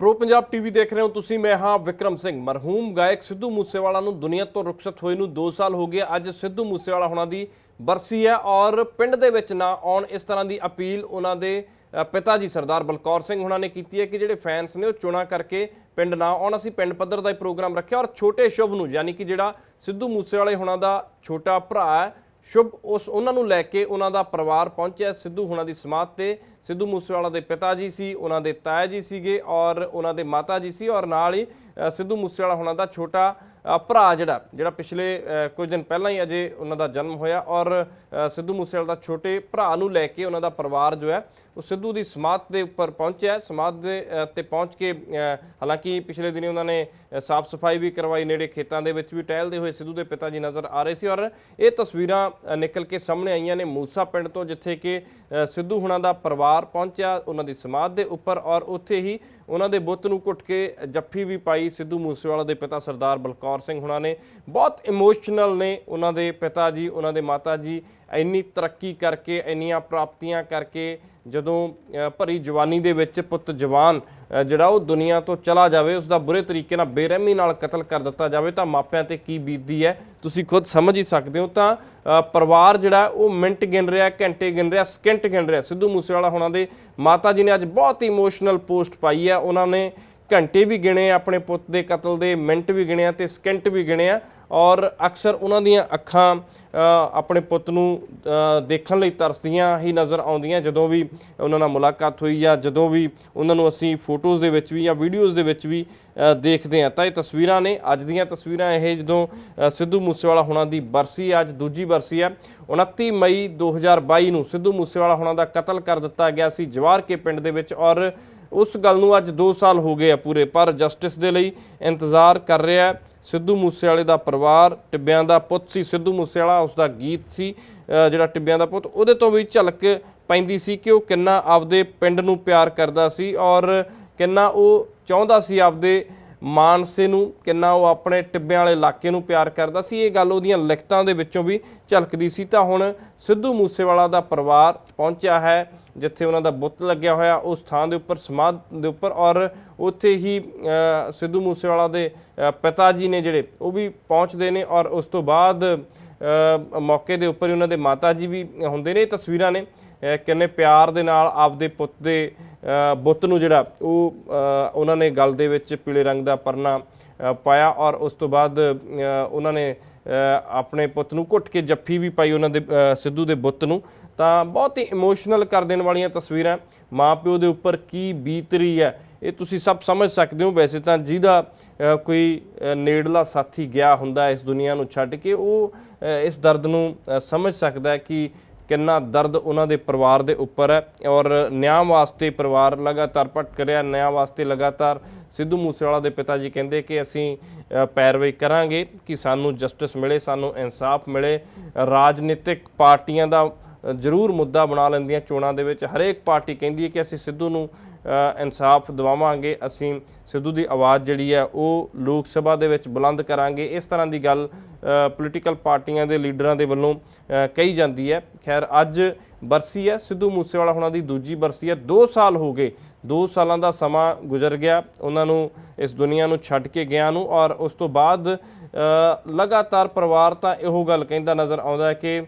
Pro Punjab TV ਦੇਖ ਰਹੇ ਹੋ ਤੁਸੀਂ, ਮੈਂ ਹਾਂ ਵਿਕਰਮ ਸਿੰਘ। ਮਰਹੂਮ ਗਾਇਕ ਸਿੱਧੂ ਮੂਸੇਵਾਲਾ ਨੂੰ ਦੁਨੀਆ ਤੋਂ ਰੁਖਸਤ ਹੋਏ ਨੂੰ 2 ਸਾਲ ਹੋ ਗਏ। ਅੱਜ ਸਿੱਧੂ ਮੂਸੇਵਾਲਾ ਹੁਣਾਂ ਦੀ ਬਰਸੀ ਹੈ ਔਰ ਪਿੰਡ ਦੇ ਵਿੱਚ ਨਾ ਆਉਣ ਇਸ ਤਰ੍ਹਾਂ ਦੀ ਅਪੀਲ ਉਹਨਾਂ ਦੇ ਪਿਤਾ ਜੀ ਸਰਦਾਰ ਬਲਕੌਰ ਸਿੰਘ ਹੁਣਾਂ ਨੇ ਕੀਤੀ ਹੈ ਕਿ ਜਿਹੜੇ ਫੈਨਸ ਨੇ ਉਹ ਚੋਣਾਂ ਕਰਕੇ ਪਿੰਡ ਨਾ ਆਉਣ। ਅਸੀਂ ਪਿੰਡ ਪੱਧਰ ਦਾ ਹੀ ਪ੍ਰੋਗਰਾਮ ਰੱਖਿਆ ਔਰ ਛੋਟੇ ਸ਼ੁਭ ਨੂੰ, ਯਾਨੀ ਕਿ ਜਿਹੜਾ ਸਿੱਧੂ ਮੂਸੇਵਾਲੇ ਹੁਣਾਂ ਦਾ ਛੋਟਾ ਭਰਾ ਹੈ ਸ਼ੁਭ ਉਸ ਉਹਨਾਂ ਨੂੰ ਲੈ ਕੇ ਉਹਨਾਂ ਦਾ ਪਰਿਵਾਰ ਪਹੁੰਚਿਆ। ਸਿੱਧੂ ਹੁਣਾਂ ਦੀ ਸਮਾਧ ਤੇ ਸਿੱਧੂ ਮੂਸੇਵਾਲਾ ਦੇ ਪਿਤਾ ਜੀ ਸੀ, ਉਹਨਾਂ ਦੇ ਤਾਇਆ ਜੀ ਸੀਗੇ ਔਰ ਉਹਨਾਂ ਦੇ ਮਾਤਾ ਜੀ ਸੀ ਔਰ ਨਾਲ ਹੀ ਸਿੱਧੂ ਮੂਸੇਵਾਲਾ ਹੁਣਾਂ ਦਾ ਛੋਟਾ ਭਰਾ ਜਿਹੜਾ ਜਿਹੜਾ ਪਿਛਲੇ ਕੁਝ ਦਿਨ ਪਹਿਲਾਂ ਹੀ ਅਜੇ ਉਹਨਾਂ ਦਾ ਜਨਮ ਹੋਇਆ ਔਰ ਸਿੱਧੂ ਮੂਸੇਵਾਲਾ ਦਾ ਛੋਟੇ ਭਰਾ ਨੂੰ ਲੈ ਕੇ ਉਹਨਾਂ ਦਾ ਪਰਿਵਾਰ ਜੋ ਹੈ ਉਹ ਸਿੱਧੂ ਦੀ ਸਮਾਧ ਦੇ ਉੱਪਰ ਪਹੁੰਚਿਆ ਸਮਾਧ ਦੇ ਅ, ਤੇ ਪਹੁੰਚ ਕੇ ਹਾਲਾਂਕਿ ਪਿਛਲੇ ਦਿਨੀ ਉਹਨਾਂ ਨੇ ਸਾਫ਼ ਸਫ਼ਾਈ ਵੀ ਕਰਵਾਈ ਨੇੜੇ ਖੇਤਾਂ ਦੇ ਵਿੱਚ ਵੀ ਟਹਿਲਦੇ ਹੋਏ ਸਿੱਧੂ ਦੇ ਪਿਤਾ ਜੀ ਨਜ਼ਰ ਆ ਰਹੇ ਸੀ ਔਰ ਇਹ ਤਸਵੀਰਾਂ ਨਿਕਲ ਕੇ ਸਾਹਮਣੇ ਆਈਆਂ ਨੇ ਮੂਸਾ ਪਿੰਡ ਤੋਂ ਜਿੱਥੇ ਕਿ ਸਿੱਧੂ ਹੁਣਾਂ ਦਾ ਪਰਿਵਾਰ ਪਹੁੰਚਿਆ ਉਹਨਾਂ ਦੀ ਸਮਾਧ ਦੇ ਉੱਪਰ ਔਰ ਉੱਥੇ ਹੀ ਉਹਨਾਂ ਦੇ ਬੁੱਤ ਨੂੰ ਘੁੱਟ ਕੇ ਜੱਫੀ ਵੀ ਪਾਈ ਸਿੱਧੂ ਮੂਸੇਵਾਲਾ ਦੇ ਪਿਤਾ ਸਰਦਾਰ ਬਲਕੌਰ ਸਿੰਘ ਹੁਣਾਂ ਨੇ ਬਹੁਤ ਇਮੋਸ਼ਨਲ ਨੇ ਉਹਨਾਂ ਦੇ ਪਿਤਾ ਜੀ, ਉਹਨਾਂ ਦੇ ਮਾਤਾ ਜੀ। ਇੰਨੀ ਤਰੱਕੀ ਕਰਕੇ, ਇੰਨੀਆਂ ਪ੍ਰਾਪਤੀਆਂ ਕਰਕੇ ਜਦੋਂ ਭਰੀ ਜਵਾਨੀ ਦੇ ਵਿੱਚ ਪੁੱਤ ਜਵਾਨ ਜਿਹੜਾ ਉਹ ਦੁਨੀਆ ਤੋਂ ਚਲਾ ਜਾਵੇ ਉਸ ਦਾ ਬੁਰੇ ਤਰੀਕੇ ਨਾਲ ਬੇਰਹਿਮੀ ਨਾਲ ਕਤਲ ਕਰ ਦਿੱਤਾ ਜਾਵੇ ਤਾਂ ਮਾਪਿਆਂ ਤੇ ਕੀ ਬੀਤਦੀ ਹੈ, ਤੁਸੀਂ ਖੁਦ ਸਮਝ ਹੀ ਸਕਦੇ ਹੋ। ਤਾਂ ਪਰਿਵਾਰ ਜਿਹੜਾ ਉਹ ਮਿੰਟ ਗਿਣ ਰਿਹਾ, ਘੰਟੇ ਗਿਣ ਰਿਹਾ, ਸਕਿੰਟ ਗਿਣ ਰਿਹਾ। ਸਿੱਧੂ ਮੂਸੇਵਾਲਾ ਹੁਣਾਂ ਦੇ ਮਾਤਾ ਜੀ ਨੇ ਅੱਜ ਬਹੁਤ ਇਮੋਸ਼ਨਲ ਪੋਸਟ ਪਾਈ ਹੈ। ਉਹਨਾਂ ਨੇ ਘੰਟੇ ਵੀ ਗਿਣੇ ਆਪਣੇ ਪੁੱਤ ਦੇ ਕਤਲ ਦੇ ਮਿੰਟ ਵੀ ਗਿਣੇ ਆ ਤੇ ਸਕਿੰਟ ਵੀ ਗਿਣੇ ਆ ਔਰ ਅਕਸਰ ਉਹਨਾਂ ਦੀਆਂ ਅੱਖਾਂ ਆਪਣੇ ਪੁੱਤ ਨੂੰ ਦੇਖਣ ਲਈ ਤਰਸਦੀਆਂ ਹੀ ਨਜ਼ਰ ਆਉਂਦੀਆਂ ਜਦੋਂ ਵੀ ਉਹਨਾਂ ਨਾਲ ਮੁਲਾਕਾਤ ਹੋਈ ਜਾਂ ਜਦੋਂ ਵੀ ਉਹਨਾਂ ਨੂੰ ਅਸੀਂ ਫੋਟੋਜ਼ ਦੇ ਵਿੱਚ ਵੀ ਜਾਂ ਵੀਡੀਓਜ਼ ਦੇ ਵਿੱਚ ਵੀ ਦੇਖਦੇ ਹਾਂ। ਤਾਂ ਇਹ ਤਸਵੀਰਾਂ ਨੇ। ਅੱਜ ਦੀਆਂ ਤਸਵੀਰਾਂ ਇਹ ਜਦੋਂ ਸਿੱਧੂ ਮੂਸੇਵਾਲਾ ਹੋਣਾ ਦੀ ਬਰਸੀ ਹੈ, ਅੱਜ ਦੂਜੀ ਬਰਸੀ ਹੈ 29 ਮਈ 2022 ਨੂੰ ਸਿੱਧੂ ਮੂਸੇਵਾਲਾ ਹੋਣਾ ਦਾ ਕਤਲ ਕਰ ਦਿੱਤਾ ਗਿਆ ਸੀ ਜਵਾਰ ਕੇ ਪਿੰਡ ਦੇ ਵਿੱਚ ਔਰ ਉਸ ਗੱਲ ਨੂੰ ਅੱਜ 2 ਸਾਲ ਹੋ ਗਏ ਆ ਪੂਰੇ, ਪਰ ਜਸਟਿਸ ਦੇ ਲਈ ਇੰਤਜ਼ਾਰ ਕਰ ਰਿਹਾ ਸਿੱਧੂ ਮੂਸੇਵਾਲੇ ਦਾ ਪਰਿਵਾਰ, ਟਿੱਬਿਆਂ ਦਾ ਪੁੱਤ ਸੀ। ਸਿੱਧੂ ਮੂਸੇਵਾਲਾ ਉਸ ਦਾ ਗੀਤ ਸੀ ਜਿਹੜਾ ਟਿੱਬਿਆਂ ਦਾ ਪੁੱਤ, ਉਹਦੇ ਤੋਂ ਵੀ ਝਲਕ ਪੈਂਦੀ ਸੀ ਕਿ ਉਹ ਕਿੰਨਾ ਆਪਦੇ ਪਿੰਡ ਨੂੰ ਪਿਆਰ ਕਰਦਾ ਸੀ ਔਰ ਕਿੰਨਾ ਉਹ ਚਾਹੁੰਦਾ ਸੀ ਆਪਦੇ ਮਾਨਸੇ ਨੂੰ, ਕਿੰਨਾ ਉਹ ਆਪਣੇ ਟਿੱਬਿਆਂ ਵਾਲੇ ਇਲਾਕੇ ਨੂੰ ਪਿਆਰ ਕਰਦਾ ਸੀ। ਇਹ ਗੱਲ ਉਹਦੀਆਂ ਲਿਖਤਾਂ ਦੇ ਵਿੱਚੋਂ ਵੀ ਝਲਕਦੀ ਸੀ। ਤਾਂ ਹੁਣ ਸਿੱਧੂ ਮੂਸੇਵਾਲਾ ਦਾ ਪਰਿਵਾਰ ਪਹੁੰਚਿਆ ਹੈ। ਜਿੱਥੇ ਉਹਨਾਂ ਦਾ ਬੁੱਤ ਲੱਗਿਆ ਹੋਇਆ, ਉਸ ਥਾਂ ਦੇ ਉੱਪਰ, ਸਮਾਧ ਦੇ ਉੱਪਰ ਔਰ ਉੱਥੇ ਹੀ ਸਿੱਧੂ ਮੂਸੇਵਾਲਾ ਦੇ ਪਿਤਾ ਜੀ ਨੇ ਜਿਹੜੇ, ਉਹ ਵੀ ਪਹੁੰਚਦੇ ਨੇ ਔਰ ਉਸ ਤੋਂ ਬਾਅਦ ਮੌਕੇ ਦੇ ਉੱਪਰ ਹੀ ਉਹਨਾਂ ਦੇ ਮਾਤਾ ਜੀ ਵੀ ਹੁੰਦੇ ਨੇ, ਇਹ ਤਸਵੀਰਾਂ ਨੇ ਕਿੰਨੇ ਪਿਆਰ ਦੇ ਨਾਲ ਆਪਦੇ ਪੁੱਤ ਦੇ ਬੁੱਤ ਨੂੰ ਜਿਹੜਾ, ਉਹ ਉਹਨਾਂ ਨੇ ਗਲ ਦੇ ਵਿੱਚ ਪੀਲੇ ਰੰਗ ਦਾ ਪਰਨਾ ਪਾਇਆ ਔਰ ਉਸ ਤੋਂ ਬਾਅਦ ਉਹਨਾਂ ਨੇ ਆਪਣੇ ਪੁੱਤ ਨੂੰ ਘੁੱਟ ਕੇ ਜੱਫੀ ਵੀ ਪਾਈ ਉਹਨਾਂ ਦੇ ਸਿੱਧੂ ਦੇ ਬੁੱਤ ਨੂੰ। ਤਾਂ ਬਹੁਤ ਹੀ ਇਮੋਸ਼ਨਲ ਕਰ ਦੇਣ ਵਾਲੀਆਂ ਤਸਵੀਰਾਂ। ਮਾਪਿਓ ਦੇ ਉੱਪਰ ਕੀ ਬੀਤ ਰਹੀ ਹੈ, ਇਹ ਤੁਸੀਂ ਸਭ ਸਮਝ ਸਕਦੇ ਹੋ। ਵੈਸੇ ਤਾਂ ਜਿਹਦਾ ਕੋਈ ਨੇੜਲਾ ਸਾਥੀ ਗਿਆ ਹੁੰਦਾ ਇਸ ਦੁਨੀਆ ਨੂੰ ਛੱਡ ਕੇ, ਉਹ ਇਸ ਦਰਦ ਨੂੰ ਸਮਝ ਸਕਦਾ ਹੈ ਕਿ ਕਿੰਨਾ ਦਰਦ ਉਹਨਾਂ ਦੇ ਪਰਿਵਾਰ ਦੇ ਉੱਪਰ ਹੈ ਔਰ ਨਿਆਂ ਵਾਸਤੇ ਪਰਿਵਾਰ ਲਗਾਤਾਰ ਭਟਕ ਰਿਹਾ, ਨਿਆਂ ਵਾਸਤੇ ਲਗਾਤਾਰ ਸਿੱਧੂ ਮੂਸੇਵਾਲਾ ਦੇ ਪਿਤਾ ਜੀ ਕਹਿੰਦੇ ਕਿ ਅਸੀਂ ਪੈਰਵਾਈ ਕਰਾਂਗੇ ਕਿ ਸਾਨੂੰ ਜਸਟਿਸ ਮਿਲੇ, ਸਾਨੂੰ ਇਨਸਾਫ ਮਿਲੇ। ਰਾਜਨੀਤਿਕ ਪਾਰਟੀਆਂ ਦਾ ਜ਼ਰੂਰ ਮੁੱਦਾ ਬਣਾ ਲੈਂਦੀਆਂ ਚੋਣਾਂ ਦੇ ਵਿੱਚ। ਹਰੇਕ ਪਾਰਟੀ ਕਹਿੰਦੀ ਹੈ ਕਿ ਅਸੀਂ ਸਿੱਧੂ ਨੂੰ ਇਨਸਾਫ ਦਿਵਾਵਾਂਗੇ, ਅਸੀਂ ਸਿੱਧੂ ਦੀ ਆਵਾਜ਼ ਜਿਹੜੀ ਹੈ ਉਹ ਲੋਕ ਸਭਾ ਦੇ ਵਿੱਚ ਬੁਲੰਦ ਕਰਾਂਗੇ। ਇਸ ਤਰ੍ਹਾਂ ਦੀ ਗੱਲ ਪੋਲੀਟੀਕਲ ਪਾਰਟੀਆਂ ਦੇ ਲੀਡਰਾਂ ਦੇ ਵੱਲੋਂ ਕਹੀ ਜਾਂਦੀ ਹੈ। ਖੈਰ, ਅੱਜ ਬਰਸੀ ਹੈ, ਸਿੱਧੂ ਮੂਸੇਵਾਲਾ ਹੁਣਾਂ ਦੀ ਦੂਜੀ ਬਰਸੀ ਹੈ। 2 ਸਾਲ ਹੋ ਗਏ 2 ਸਾਲਾਂ ਦਾ ਸਮਾਂ ਗੁਜ਼ਰ ਗਿਆ, ਉਹਨਾਂ ਨੂੰ ਇਸ ਦੁਨੀਆ ਨੂੰ ਛੱਡ ਕੇ ਗਿਆ ਨੂੰ ਔਰ ਉਸ ਤੋਂ ਬਾਅਦ ਲਗਾਤਾਰ ਪਰਿਵਾਰ ਤਾਂ ਇਹੋ ਗੱਲ ਕਹਿੰਦਾ ਨਜ਼ਰ ਆਉਂਦਾ ਹੈ ਕਿ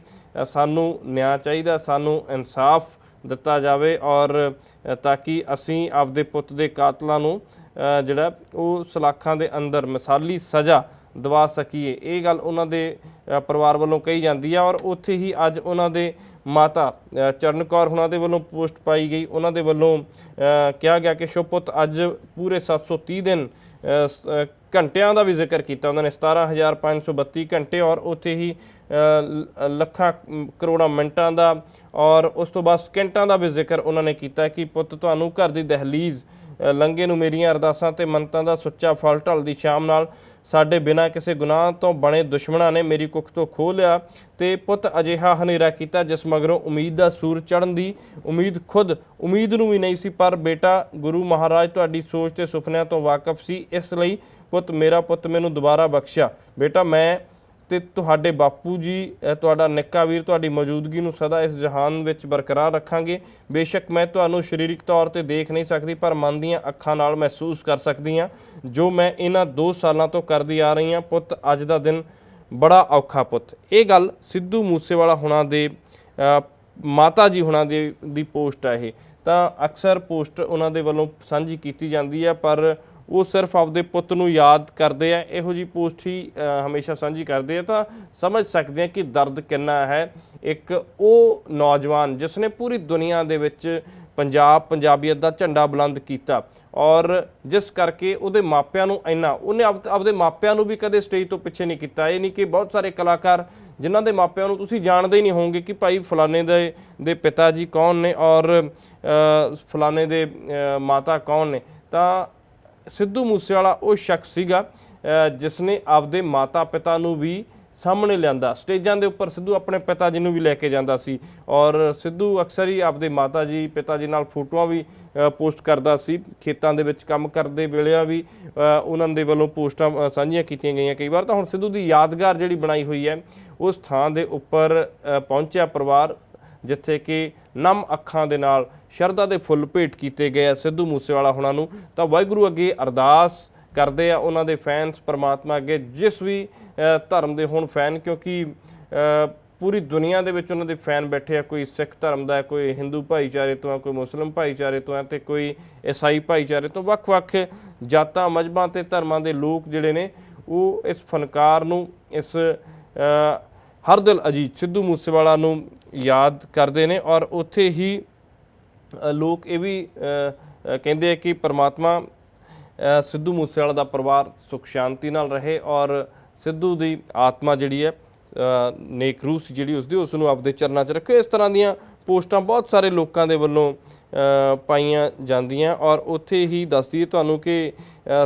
ਸਾਨੂੰ ਨਿਆਂ ਚਾਹੀਦਾ, ਸਾਨੂੰ ਇਨਸਾਫ ਦਿੱਤਾ ਜਾਵੇ ਔਰ ਤਾਂ ਕਿ ਅਸੀਂ ਆਪਦੇ ਪੁੱਤ ਦੇ ਕਾਤਲਾਂ ਨੂੰ ਜਿਹੜਾ ਉਹ ਸਲਾਖਾਂ ਦੇ ਅੰਦਰ ਮਿਸਾਲੀ ਸਜ਼ਾ ਦਵਾ ਸਕੀਏ। ਇਹ ਗੱਲ ਉਹਨਾਂ ਦੇ ਪਰਿਵਾਰ ਵੱਲੋਂ ਕਹੀ ਜਾਂਦੀ ਹੈ ਔਰ ਉੱਥੇ ਹੀ ਅੱਜ ਉਹਨਾਂ ਦੇ ਮਾਤਾ ਅ, ਚਰਨ ਕੌਰ ਹੁਣਾਂ ਦੇ ਵੱਲੋਂ ਪੋਸਟ ਪਾਈ ਗਈ। ਉਹਨਾਂ ਦੇ ਵੱਲੋਂ ਕਿਹਾ ਗਿਆ ਕਿ ਸ਼ੁਭਪੁੱਤ ਅੱਜ ਪੂਰੇ 730 ਦਿਨ ਅ, ਸ- ਘੰਟਿਆਂ ਦਾ ਵੀ ਜ਼ਿਕਰ ਕੀਤਾ ਉਹਨਾਂ ਨੇ 17532 ਘੰਟੇ ਔਰ ਉੱਥੇ ਹੀ ਲ- ਲੱਖਾਂ ਕਰੋੜਾਂ ਮਿੰਟਾਂ ਦਾ ਔਰ ਉਸ ਤੋਂ ਬਾਅਦ ਸਕਿੰਟਾਂ ਦਾ ਵੀ ਜ਼ਿਕਰ ਉਹਨਾਂ ਨੇ ਕੀਤਾ ਕਿ ਪੁੱਤ ਤੁਹਾਨੂੰ ਘਰ ਦੀ ਦਹਲੀਜ਼ ਅ, ਲੰਘੇ ਨੂੰ ਮੇਰੀਆਂ ਅਰਦਾਸਾਂ ਤੇ ਮੰਤਾਂ ਦਾ ਸੁੱਚਾ ਫਲ ਢਲਦੀ ਸ਼ਾਮ ਨਾਲ। ਸਾਡੇ ਬਿਨਾਂ ਕਿਸੇ ਗੁਨਾਹ ਤੋਂ ਬਣੇ ਦੁਸ਼ਮਣਾਂ ਨੇ ਮੇਰੀ ਕੁੱਖ ਤੋਂ ਖੋਹ ਲਿਆ ਤੇ ਪੁੱਤ ਅਜਿਹਾ ਹਨੇਰਾ ਕੀਤਾ ਜਿਸ ਮਗਰੋਂ ਉਮੀਦ ਦਾ ਸੂਰ ਚੜ੍ਹਨ ਦੀ ਉਮੀਦ ਖੁਦ ਉਮੀਦ ਨੂੰ ਵੀ ਨਹੀਂ ਸੀ ਪਰ ਬੇਟਾ ਗੁਰੂ ਮਹਾਰਾਜ ਤੁਹਾਡੀ ਸੋਚ ਤੇ ਸੁਪਨਿਆਂ ਤੋਂ ਵਾਕਿਫ ਸੀ ਇਸ ਲਈ ਪੁੱਤ, ਮੇਰਾ ਪੁੱਤ ਮੈਨੂੰ ਦੁਬਾਰਾ ਬਖਸ਼ਿਆ। ਬੇਟਾ, ਮੈਂ ਤੇ ਤੁਹਾਡੇ ਬਾਪੂ ਜੀ ਤੁਹਾਡਾ ਨਿੱਕਾ ਵੀਰ ਤੁਹਾਡੀ ਮੌਜੂਦਗੀ ਨੂੰ ਸਦਾ ਇਸ ਜਹਾਨ ਵਿੱਚ ਬਰਕਰਾਰ ਰੱਖਾਂਗੇ। ਬੇਸ਼ੱਕ ਮੈਂ ਤੁਹਾਨੂੰ ਸਰੀਰਕ ਤੌਰ ਤੇ ਦੇਖ ਨਹੀਂ ਸਕਦੀ, ਪਰ ਮਨ ਦੀਆਂ ਅੱਖਾਂ ਨਾਲ ਮਹਿਸੂਸ ਕਰ ਸਕਦੀ ਹਾਂ, ਜੋ ਮੈਂ ਇਹਨਾਂ 2 ਸਾਲਾਂ ਤੋਂ ਕਰਦੀ ਆ ਰਹੀ ਹਾਂ। ਪੁੱਤ, ਅੱਜ ਦਾ ਦਿਨ ਬੜਾ ਔਖਾ ਪੁੱਤ। ਇਹ ਗੱਲ ਸਿੱਧੂ ਮੂਸੇਵਾਲਾ ਹੁਣਾਂ ਦੇ ਮਾਤਾ ਜੀ ਹੁਣਾਂ ਦੇ, ਦੀ ਪੋਸਟ ਹੈ ਇਹ। ਤਾਂ ਅਕਸਰ ਪੋਸਟ ਉਹਨਾਂ ਦੇ ਵੱਲੋਂ ਸਾਂਝੀ ਕੀਤੀ ਜਾਂਦੀ ਹੈ ਪਰ ਉਹ ਸਿਰਫ ਆਪਦੇ ਪੁੱਤ ਨੂੰ ਯਾਦ ਕਰਦੇ ਆ, ਇਹੋ ਜੀ ਪੋਸਟ ਹੀ ਹਮੇਸ਼ਾ ਸਾਂਝੀ ਕਰਦੇ ਆ, ਤਾਂ ਸਮਝ ਸਕਦੇ ਆ ਕਿ ਦਰਦ ਕਿੰਨਾ ਹੈ। ਇੱਕ ਉਹ ਨੌਜਵਾਨ ਜਿਸ ਨੇ ਪੂਰੀ ਦੁਨੀਆ ਦੇ ਵਿੱਚ ਪੰਜਾਬ, ਪੰਜਾਬੀਅਤ ਦਾ ਝੰਡਾ ਬੁਲੰਦ ਕੀਤਾ ਔਰ ਜਿਸ ਕਰਕੇ ਉਹਦੇ ਮਾਪਿਆਂ ਨੂੰ ਇੰਨਾ, ਉਹਨੇ ਆਪਦੇ ਮਾਪਿਆਂ ਨੂੰ ਵੀ ਕਦੇ ਸਟੇਜ ਤੋਂ ਪਿੱਛੇ ਨਹੀਂ ਕੀਤਾ। ਇਹ ਨਹੀਂ ਕਿ ਬਹੁਤ ਸਾਰੇ ਕਲਾਕਾਰ ਜਿਨ੍ਹਾਂ ਦੇ ਮਾਪਿਆਂ ਨੂੰ ਤੁਸੀਂ ਜਾਣਦੇ ਹੀ ਨਹੀਂ ਹੋਵੋਗੇ ਕਿ ਭਾਈ ਫਲਾਣੇ ਦੇ ਦੇ ਪਿਤਾ ਜੀ ਕੌਣ ਨੇ ਔਰ ਫਲਾਣੇ ਦੇ ਮਾਤਾ ਕੌਣ ਨੇ। ਤਾਂ ਸਿੱਧੂ ਮੂਸੇਵਾਲਾ ਉਹ ਸ਼ਖਸ ਸੀਗਾ ਜਿਸ ਨੇ ਆਪਦੇ ਮਾਤਾ ਪਿਤਾ ਨੂੰ ਵੀ ਸਾਹਮਣੇ ਲਿਆਂਦਾ। ਸਟੇਜਾਂ ਦੇ ਉੱਪਰ ਸਿੱਧੂ ਆਪਣੇ ਪਿਤਾ ਜੀ ਨੂੰ ਵੀ ਲੈ ਕੇ ਜਾਂਦਾ ਸੀ ਔਰ ਸਿੱਧੂ ਅਕਸਰ ਹੀ ਆਪਦੇ ਮਾਤਾ ਜੀ, ਪਿਤਾ ਜੀ ਨਾਲ ਫੋਟੋਆਂ ਵੀ ਪੋਸਟ ਕਰਦਾ ਸੀ। ਖੇਤਾਂ ਦੇ ਵਿੱਚ ਕੰਮ ਕਰਦੇ ਵੇਲੇ ਵੀ ਉਹਨਾਂ ਦੇ ਵੱਲੋਂ ਪੋਸਟਾਂ ਸਾਂਝੀਆਂ ਕੀਤੀਆਂ ਗਈਆਂ। ਕਈ ਵਾਰ ਤਾਂ ਹੁਣ ਸਿੱਧੂ ਦੀ ਯਾਦਗਾਰ ਜਿਹੜੀ ਬਣਾਈ ਹੋਈ ਹੈ, ਉਸ ਥਾਂ ਦੇ ਉੱਪਰ ਪਹੁੰਚਿਆ ਪਰਿਵਾਰ, ਜਿੱਥੇ ਕਿ ਨਮ ਅੱਖਾਂ ਦੇ ਨਾਲ ਸ਼ਰਧਾ ਦੇ ਫੁੱਲ ਭੇਟ ਕੀਤੇ ਗਏ ਆ ਸਿੱਧੂ ਮੂਸੇਵਾਲਾ ਹੁਣਾਂ ਨੂੰ। ਤਾਂ ਵਾਹਿਗੁਰੂ ਅੱਗੇ ਅਰਦਾਸ ਕਰਦੇ ਆ ਉਹਨਾਂ ਦੇ ਫੈਨਸ ਪਰਮਾਤਮਾ ਅੱਗੇ, ਜਿਸ ਵੀ ਧਰਮ ਦੇ ਹੋਣ ਫੈਨ ਕਿਉਂਕਿ ਪੂਰੀ ਦੁਨੀਆ ਦੇ ਵਿੱਚ ਉਹਨਾਂ ਦੇ ਫੈਨ ਬੈਠੇ ਆ, ਕੋਈ ਸਿੱਖ ਧਰਮ ਦਾ, ਕੋਈ ਹਿੰਦੂ ਭਾਈਚਾਰੇ ਤੋਂ ਹੈ ਕੋਈ ਮੁਸਲਮ ਭਾਈਚਾਰੇ ਤੋਂ ਹੈ ਤੇ ਕੋਈ ਈਸਾਈ ਭਾਈਚਾਰੇ ਤੋਂ। ਵੱਖ-ਵੱਖ ਜਾਤਾਂ ਮਜ਼ਹਬਾਂ ਤੇ ਧਰਮਾਂ ਦੇ ਲੋਕ ਜਿਹੜੇ ਨੇ, ਉਹ ਇਸ ਫਨਕਾਰ ਨੂੰ, ਇਸ ਹਰ ਦਿਲ ਅਜੀਤ ਸਿੱਧੂ ਮੂਸੇਵਾਲਾ ਨੂੰ ਯਾਦ ਕਰਦੇ ਨੇ ਔਰ ਉੱਥੇ ਹੀ ਲੋਕ ਇਹ ਵੀ ਕਹਿੰਦੇ ਆ ਕਿ ਪਰਮਾਤਮਾ ਸਿੱਧੂ ਮੂਸੇਵਾਲਾ ਦਾ ਪਰਿਵਾਰ ਸੁਖ ਸ਼ਾਂਤੀ ਨਾਲ ਰਹੇ ਔਰ ਸਿੱਧੂ ਦੀ ਆਤਮਾ ਜਿਹੜੀ ਹੈ ਅ, ਨੇਕ ਰੂਹ ਸੀ ਜਿਹੜੀ ਉਸਦੀ ਉਸ ਨੂੰ ਆਪਦੇ ਚਰਨਾਂ 'ਚ ਰੱਖੇ ਇਸ ਤਰ੍ਹਾਂ ਦੀਆਂ ਪੋਸਟਾਂ ਬਹੁਤ ਸਾਰੇ ਲੋਕਾਂ ਦੇ ਵੱਲੋਂ ਪਾਈਆਂ ਜਾਂਦੀਆਂ ਔਰ ਉੱਥੇ ਹੀ ਦੱਸਦੀ ਹੈ ਤੁਹਾਨੂੰ ਕਿ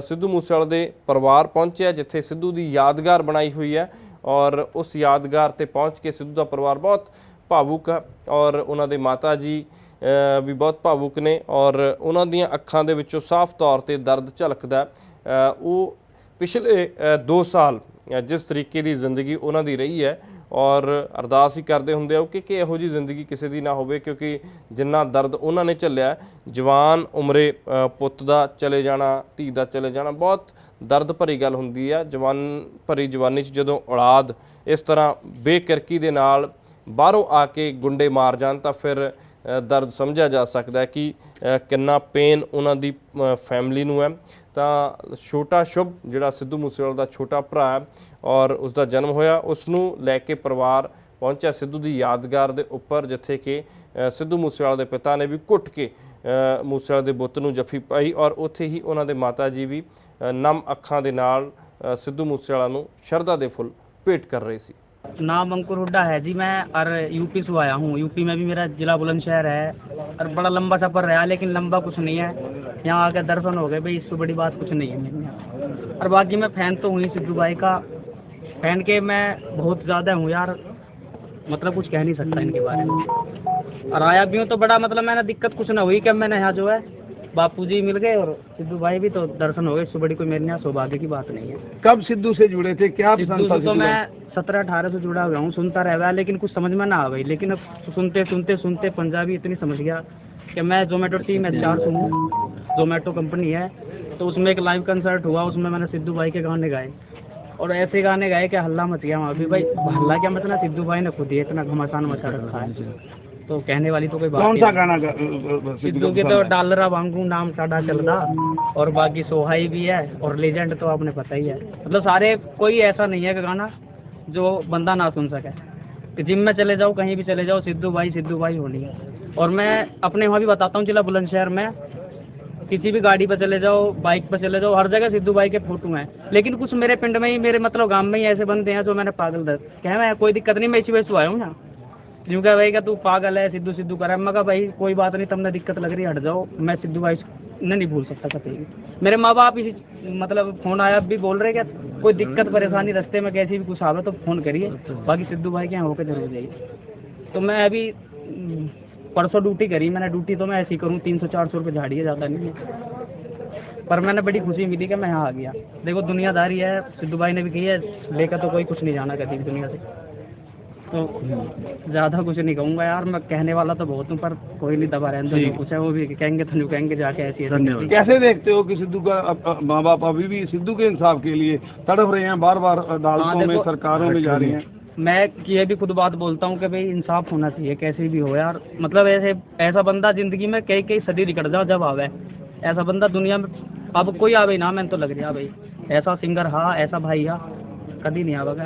ਸਿੱਧੂ ਮੂਸੇਵਾਲਾ ਦੇ ਪਰਿਵਾਰ ਪਹੁੰਚਿਆ ਜਿੱਥੇ ਸਿੱਧੂ ਦੀ ਯਾਦਗਾਰ ਬਣਾਈ ਹੋਈ ਹੈ। ਔਰ ਉਸ ਯਾਦਗਾਰ ਤੇ ਪਹੁੰਚ ਕੇ ਸਿੱਧੂ ਦਾ ਪਰਿਵਾਰ ਬਹੁਤ ਭਾਵੁਕ ਆ ਔਰ ਉਹਨਾਂ ਦੇ ਮਾਤਾ ਜੀ ਵੀ ਬਹੁਤ ਭਾਵੁਕ ਨੇ ਔਰ ਉਹਨਾਂ ਦੀਆਂ ਅੱਖਾਂ ਦੇ ਵਿੱਚੋਂ ਸਾਫ਼ ਤੌਰ ਤੇ ਦਰਦ ਝਲਕਦਾ ਉਹ ਪਿਛਲੇ 2 ਸਾਲ ਜਿਸ ਤਰੀਕੇ ਦੀ ਜ਼ਿੰਦਗੀ ਉਹਨਾਂ ਦੀ ਰਹੀ ਹੈ ਔਰ ਅਰਦਾਸ ਹੀ ਕਰਦੇ ਹੁੰਦੇ ਆ ਕਿ ਕਿ ਇਹੋ ਜੀ ਜ਼ਿੰਦਗੀ ਕਿਸੇ ਦੀ ਨਾ ਹੋਵੇ, ਕਿਉਂਕਿ ਜਿੰਨਾ ਦਰਦ ਉਹਨਾਂ ਨੇ ਝੱਲਿਆ, ਜਵਾਨ ਉਮਰੇ ਪੁੱਤ ਦਾ ਚਲੇ ਜਾਣਾ, ਧੀ ਦਾ ਚਲੇ ਜਾਣਾ, ਬਹੁਤ ਦਰਦ ਭਰੀ ਗੱਲ ਹੁੰਦੀ ਆ। ਜਵਾਨ, ਭਰੀ ਜਵਾਨੀ 'ਚ ਜਦੋਂ ਔਲਾਦ ਇਸ ਤਰ੍ਹਾਂ ਬੇਕਿਰਕੀ ਦੇ ਨਾਲ ਬਾਹਰੋਂ ਆ ਕੇ ਗੁੰਡੇ ਮਾਰ ਜਾਣ ਤਾਂ ਫਿਰ ਦਰਦ ਸਮਝਿਆ ਜਾ ਸਕਦਾ ਹੈ ਕਿ ਕਿੰਨਾ ਪੇਨ ਉਹਨਾਂ ਦੀ ਫੈਮਿਲੀ ਨੂੰ ਹੈ। ਤਾਂ ਛੋਟਾ ਸ਼ੁਭ ਜਿਹੜਾ ਸਿੱਧੂ ਮੂਸੇਵਾਲਾ ਦਾ ਛੋਟਾ ਭਰਾ ਹੈ ਔਰ ਉਸ ਦਾ ਜਨਮ ਹੋਇਆ ਉਸ ਨੂੰ ਲੈ ਕੇ ਪਰਿਵਾਰ ਪਹੁੰਚਿਆ ਸਿੱਧੂ ਦੀ ਯਾਦਗਾਰ ਦੇ ਉੱਪਰ ਜਿੱਥੇ ਕਿ ਸਿੱਧੂ ਮੂਸੇਵਾਲਾ ਦੇ ਪਿਤਾ ਨੇ ਵੀ ਘੁੱਟ ਕੇ ਅ, ਮੂਸੇਵਾਲਾ ਦੇ ਬੁੱਤ ਨੂੰ ਜੱਫੀ ਪਾਈ ਔਰ ਉੱਥੇ ਹੀ ਉਹਨਾਂ ਦੇ ਮਾਤਾ ਜੀ ਵੀ ਨਮ ਅੱਖਾਂ ਦੇ ਨਾਲ ਸਿੱਧੂ ਮੂਸੇਵਾਲਾ ਨੂੰ ਸ਼ਰਧਾ ਦੇ ਫੁੱਲ ਭੇਟ ਕਰ ਰਹੇ ਸੀ। नाम अंकुर हुड्डा है जी मैं और यूपी से आया हूँ। यूपी में भी मेरा जिला बुलंदशहर है और बड़ा लंबा सफ़र रहा लेकिन लंबा कुछ नहीं है। यहाँ आके दर्शन हो गए भाई इससे बड़ी बात कुछ नहीं है मेरे यहाँ। और बाकी मैं फ़ैन तो हुई सिद्धू भाई का। फ़ैन के मैं बहुत ज़्यादा हूँ यार मतलब कुछ कह नहीं सकता इनके बारे में। और आया भी हूँ तो बड़ा मतलब मैंने दिक्कत कुछ ना हुई कि मैंने यहाँ जो है बापू जी मिल गए और सिद्धू भाई भी तो दर्शन हो गए। इससे बड़ी कोई मेरे यहाँ सौभाग्य की बात नहीं है। कब सिद्धू से जुड़े थे? क्या तो मैं सत्रह अठारह से जुड़ा हुआ हूँ सुनता रह गया लेकिन कुछ समझ में ना आ गई। लेकिन अब सुनते सुनते सुनते पंजाबी इतनी समझ गया कि मैं जोमेटो टीम एच चार हूँ। जोमेटो कंपनी है तो उसमें एक लाइव कंसर्ट हुआ उसमें मैंने सिद्धू भाई के गाने गाए। और ऐसे गाने गाए कि हल्ला मच गया वहाँ भी भाई हल्ला क्या मचना सिद्धू भाई ने खुद ही इतना घमासान मचा रखा है। तो कहने वाली तो कोई बात कौन सा गाना सिद्धू के तो डालरा वांगू नाम साडा चलदा। और बाकी सोहाई भी है और लेजेंड तो आपने पता ही है। मतलब सारे कोई ऐसा नहीं है कि गाना जो बंदा ना सुन सके। कि जिम में चले जाओ, कहीं भी चले जाओ, सिद्धू भाई सिद्धू भाई होनी है। और मैं अपने वहाँ भी बताता हूँ, जिला बुलंदशहर में, किसी भी गाड़ी पर चले जाओ, बाइक पर चले जाओ, हर जगह सिद्धू भाई के फ़ोटो हैं। लेकिन कुछ मेरे पिंड में ही, मेरे मतलब गाँव में ही ऐसे बंदे हैं जो मैंने पागल दर कह मैं, कोई दिक्कत नहीं, मैं इसी वजह से आया हूँ ना। क्यों क्या भाई क्या तू पागल है, सिद्धू सिद्धू कर। मैं भाई, कोई बात नहीं तुमने दिक्कत लग रही, हट जाओ। मैं सिद्धू भाई ने नहीं भूल सकता कभी भी। मेरे माँ बाप इसी मतलब फ़ोन आया भी बोल रहे क्या कोई दिक्कत परेशानी रास्ते में कैसी भी कुछ आवे तो फ़ोन करिए। बाकी सिद्धू भाई के यहाँ होकर ज़रूर जाइए। तो मैं अभी हम्म, परसों ड्यूटी करी मैंने ड्यूटी तो मैं ऐसी करूँ तीन सौ चार सौ रुपये झाड़िए ज़्यादा नहीं है। पर मैंने बड़ी खुशी मिली कि मैं यहाँ आ गया। देखो दुनियादारी है सिद्धू भाई ने भी की है लेकर तो कोई कुछ नहीं जाना कभी दुनिया से। तो ज़्यादा कुछ नहीं कहूँगा यार मैं कहने वाला तो बहुत हूँ पर कोई नहीं दबा रहने दो कुछ है वो भी कहेंगे तो कहेंगे जाके ऐसी ऐसी धन्यवाद। कैसे देखते हो कि सिद्धू का माँ बाप अभी भी सिद्धू के इंसाफ के लिए तड़प रहे हैं बार बार अदालतों हाँ, में सरकारों में जा रहे हैं? मैं ये भी खुद बात बोलता हूँ कि भाई इंसाफ होना चाहिए कैसे भी हो यार। मतलब ऐसे ऐसा बंदा ज़िंदगी में कई कई सदी निकल जाओ जब आवे। ऐसा बंदा दुनिया में अब कोई आवे ना मैं तो लग रहा भाई। ऐसा सिंगर हा ऐसा भाई हा कभी नहीं आवेगा।